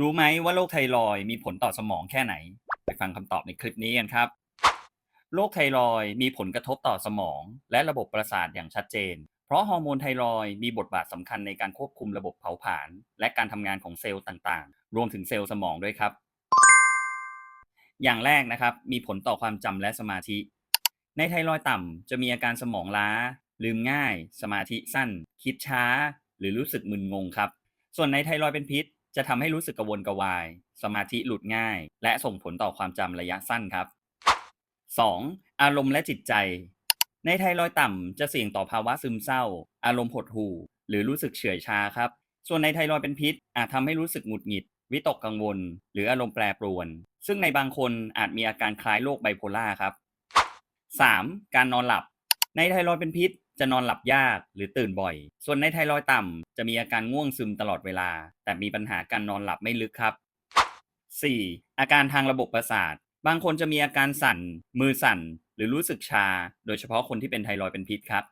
รู้ไหมว่าโรคไทรอยมีผลต่อสมองแค่ไหน ไปฟังคำตอบในคลิปนี้กันครับโรคไทรอยมีผลกระทบต่อสมอง และระบบประสาทอย่างชัดเจน เพราะฮอร์โมนไทรอยมีบทบาทสำคัญในการควบคุมระบบเผาผลาญและการทำงานของเซลล์ต่างๆ รวมถึงเซลล์สมองด้วยครับ อย่างแรกนะครับ มีผลต่อความจำและสมาธิ ในไทรอยต่ำจะมีอาการสมองล้า ลืมง่าย สมาธิสั้น คิดช้า หรือรู้สึกมึนงงครับ ส่วนในไทรอยเป็นพิษ จะทำให้รู้สึกกระวนกระวาย สมาธิหลุดง่าย และส่งผลต่อความจำระยะสั้นครับ 2. อารมณ์และจิตใจ ในไทรอยต่ำจะเสี่ยงต่อภาวะซึมเศร้า อารมณ์หดหู่ หรือรู้สึกเฉื่อยชาครับ ส่วนในไทรอยเป็นพิษ อาจทำให้รู้สึกหงุดหงิด วิตกกังวล หรืออารมณ์แปรปรวน ซึ่งในบางคนอาจมีอาการคล้ายโรคไบโพล่าครับ 3. การนอนหลับ ในไทรอยเป็นพิษ จะนอนหลับยากหรือตื่นบ่อย ส่วนในไทรอยต่ำจะมีอาการง่วงซึมตลอดเวลา แต่มีปัญหาการนอนหลับไม่ลึกครับ 4. อาการทางระบบประสาท บางคนจะมีอาการสั่น มือสั่น หรือรู้สึกชา โดยเฉพาะคนที่เป็นไทรอยเป็นพิษครับ